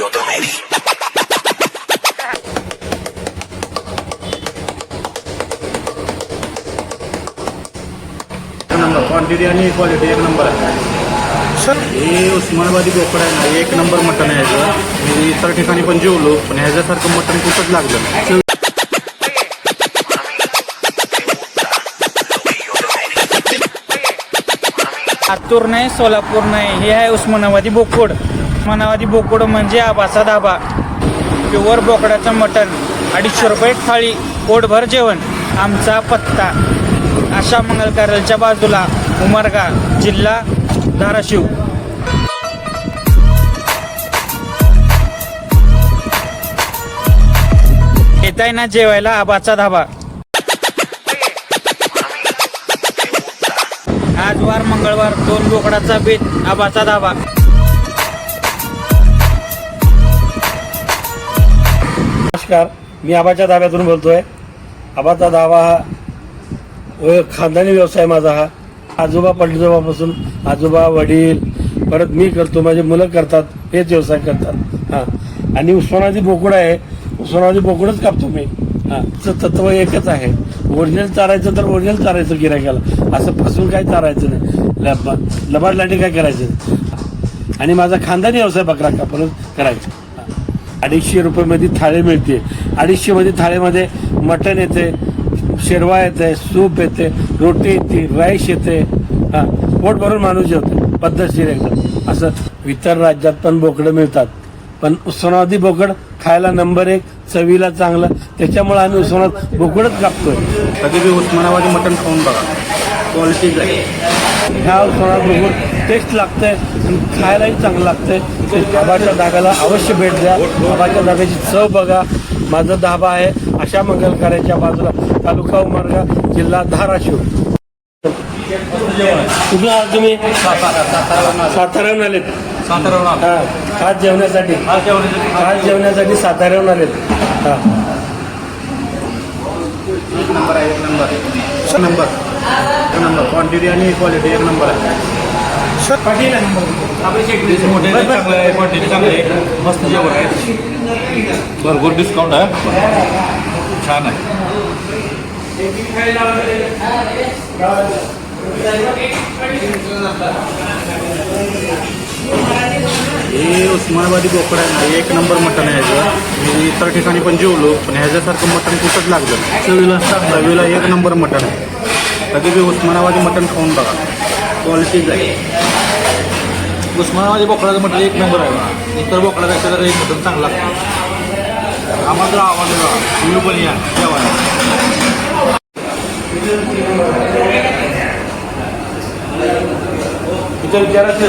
otro number quantity आणि quality एक number आहे. सर. हे उस्मानाबादी बोकड आहे ना एक नंबर मटण आहे ह्याचं मी इतर ठिकाणी पण जेवलो पण ह्याच्यासारखं मटण कुठंच लागलं नाही. लातूर नाही सोलापूर नाही हे आहे उस्मानाबादी बोकोड. मनावादी बोकड म्हणजे आबाचा धाबा. प्युअर बोकडाचं मटण अडीचशे रुपये थाळी पोटभर जेवण आमचा पत्ता. आशा मंगल कार्यालयाच्या बाजूला उमरगा जिल्हा धाराशिव. येताय ना जेवायला आबाचा धाबा. आज वार मंगळवार दोन बोकडाचा बेत आबाचा धाबा. नमस्कार. मी आबाच्या धाब्यातून आहे आबाचा धाबा हा व खानदानी व्यवसाय माझा हा. आजोबा पडजोबापासून आजोबा वडील परत मी करतो. माझे मुलं करतात हेच व्यवसाय करतात. हां. आणि उस्मानाची बोकड आहे. उस्मानाची बोकडच कापतो मी. हां. तत्व एकच आहे. ओरिजिनल चारायचं तर ओरिजिनल चारायचं गिरायकाला असं फसून काय चारायचं नाही. लबा लबाड लाटी काय करायचं? आणि माझा खानदानी व्यवसाय बकरा कापणच करायचा. अडीचशे रुपयामध्ये थाळी मिळते. अडीचशे मध्ये थाळीमध्ये मटण येते शेरवा येते सूप येते रोटी येते राईस येते. हा पोट भरून माणूस जेवतो. पद्धतशीर एकदम. असं इतर राज्यात पण बोकडं मिळतात. पण उस्मानाबादी बोकड खायला नंबर एक चवीला चांगलं. त्याच्यामुळे आम्ही उस्मानाबाद बोकडच कापतोय. कधी बी उस्मानाबादी मटण खाऊन बघा. क्वालिटीच आहे ह्या उस्मानाबाद बोकड टेस्ट लागते आणि खायलाही चांगलं लागतंय. ते बाबाच्या धाब्याला अवश्य भेट द्या. बाबाच्या धाब्याची चव बघा. माझा धाबा आहे आशा मंगलकार्याच्या बाजूला तालुका उमरगा जिल्हा धाराशिव. कुठून आहात तुम्ही? साताऱ्याहून आलेत. हा खास जेवण्यासाठी खास जेवण्यासाठी साताऱ्याहून आलेत. हा. एक नंबर आहे एक नंबर. नंबर. एक नंबर. क्वांटिटी आणि क्वालिटी एक नंबर आहे. सर पाटील मोठे चांगलं आहे क्वांटिटी चांगली आहे. मस्त जेवण आहे. भरपूर डिस्काउंट आहे. छान आहे. हे उस्मानाबादी बोकड आहे ना एक नंबर मटण आहे ह्याचं मी इतर ठिकाणी पण जेवलो पण ह्याच्यासारखं मटण कुठंच लागलं. चवीला चवीला एक नंबर मटण आहे. कधी बी उस्मानाबादी मटण खाऊन बघा. क्वालिटीच आहे उस्मानाबादी बोकडाचं म्हटलं एक नंबर आहे इतर बोकडापेक्षा जर एक मटण चांगला. लागतं आम्हाला तर आवाज तुम्ही पण या. जेवायला. विचार विचारायचं